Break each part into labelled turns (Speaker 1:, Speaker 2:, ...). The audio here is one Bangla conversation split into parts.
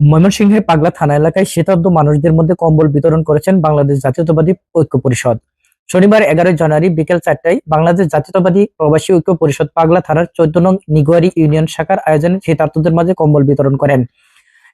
Speaker 1: ময়মনসিংহের পাগলা থানা এলাকায় শীতার্ত মানুষদের মধ্যে কম্বল বিতরণ করেছেন বাংলাদেশ জাতীয়তাবাদী ঐক্য পরিষদ। শনিবার এগারোই জানুয়ারি বিকেল চারটায় বাংলাদেশ জাতীয়তাবাদী প্রবাসী ঐক্য পরিষদ পাগলা থানার চৈতন্য নং নিগুয়ারি ইউনিয়ন শাখার আয়োজনে শীতার্তদের মাঝে কম্বল বিতরণ করেন।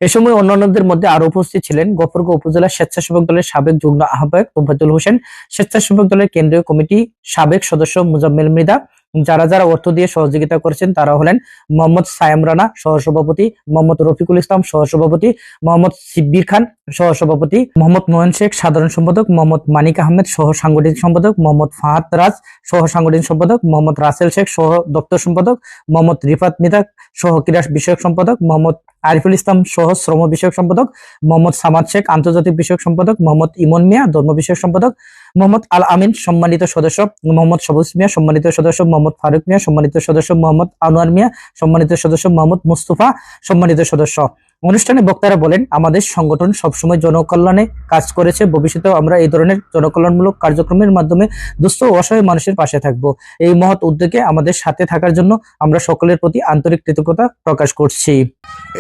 Speaker 1: এ সময় অন্যান্যদের মধ্যে আরও উপস্থিত ছিলেন গফরগাঁও উপজেলা স্বেচ্ছাসেবক দলের সাবেক যুগ্ম আহ্বায়ক তোফাজুল হোসেন, স্বেচ্ছাসেবক দলের কেন্দ্রীয় কমিটি সাবেক সদস্য মুজাম্মেল মৃদা যারা যারা অর্থ দিয়ে সহযোগিতা করেছেন তারা হলেন মোহাম্মদ সায়াম রানা, সহসভাপতি, মোহাম্মদ রফিকুল ইসলাম, সহসভাপতি, মোহাম্মদ সিব্বির খান, সহসভাপতি, মোহাম্মদ নয়ন শেখ, সাধারণ সম্পাদক, মোহাম্মদ মানিক আহমেদ, সহ সাংগঠনিক সম্পাদক, মোহাম্মদ ফাহাদ রাজ, সহ সাংগঠনিক সম্পাদক, মোহাম্মদ রাসেল শেখ, সহ দপ্তর সম্পাদক, মোহাম্মদ রিফাত মিদাক সহ ক্রীড়া বিষয়ক সম্পাদক, মোহাম্মদ আরিফুল ইসলাম, সহ শ্রম বিষয়ক সম্পাদক, মোহাম্মদ সামাদ শেখ, আন্তর্জাতিক বিষয়ক সম্পাদক, মোহাম্মদ ইমন মিয়া, ধর্ম বিষয়ক সম্পাদক, মোহাম্মদ আল আমিন, সম্মানিত সদস্য, মোহাম্মদ সবুজ মিয়া, সম্মানিত সদস্য মোহাম্মদ ফারুক মিয়া, সম্মানিত সদস্য মোহাম্মদ আনোয়ার মিয়া, সম্মানিত সদস্য মোহাম্মদ মুস্তফা, সম্মানিত সদস্য। অনুষ্ঠানে বক্তারা বলেন, আমাদের সংগঠন সবসময় জনকল্যাণে কাজ করেছে, ভবিষ্যতেও আমরা এই ধরনের জনকল্যাণমূলক কার্যক্রমের মাধ্যমে দুস্থ অসহায় মানুষের পাশে থাকব। এই মহৎ উদ্যোগে আমাদের সাথে থাকার জন্য আমরা সকলের প্রতি আন্তরিক কৃতজ্ঞতা প্রকাশ করছি।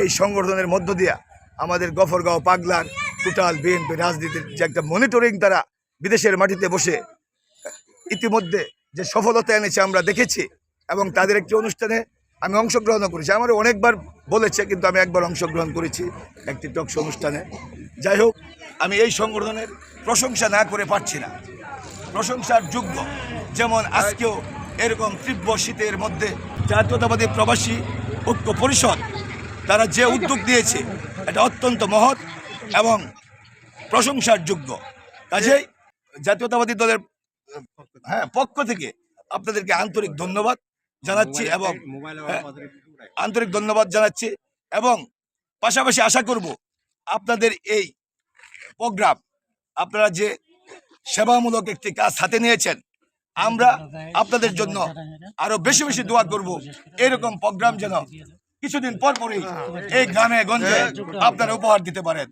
Speaker 2: এই সংগঠনের মধ্য দিয়া আমাদের গফরগাঁও পাগলার টোটাল বিএনপি রাজনীতির যে একটা মনিটরিং তারা বিদেশের মাটিতে বসে, ইতিমধ্যে যে সফলতা এনেছে আমরা দেখেছি এবং তাদের একটি অনুষ্ঠানে আমি অংশগ্রহণও করেছি। আমার অনেকবার বলেছে, কিন্তু আমি একবার অংশগ্রহণ করেছি একটি টকশো অনুষ্ঠানে। যাই হোক, আমি এই সংগঠনের প্রশংসা না করে পারছি না। প্রশংসার যোগ্য, যেমন আজকেও এরকম তীব্র শীতের মধ্যে জাতীয়তাবাদী প্রবাসী ঐক্য পরিষদ, তারা যে উদ্যোগ দিয়েছে, এটা অত্যন্ত মহৎ এবং প্রশংসার যোগ্য। কাজেই জাতীয়তাবাদী দলের হ্যাঁ পক্ষ থেকে আপনাদেরকে আন্তরিক ধন্যবাদ জানাচ্ছি এবং হ্যাঁ, আন্তরিক ধন্যবাদ জানাচ্ছি এবং পাশাপাশি আশা করব আপনাদের এই প্রোগ্রাম আপনারা যে সেবামূলক একটি কাজ হাতে নিয়েছেন আমরা আপনাদের জন্য আরও বেশি বেশি দোয়া করব। এরকম প্রোগ্রাম যেন কিছুদিন পর পরই এই গ্রামে গঞ্জে আপনারা উপহার দিতে পারেন।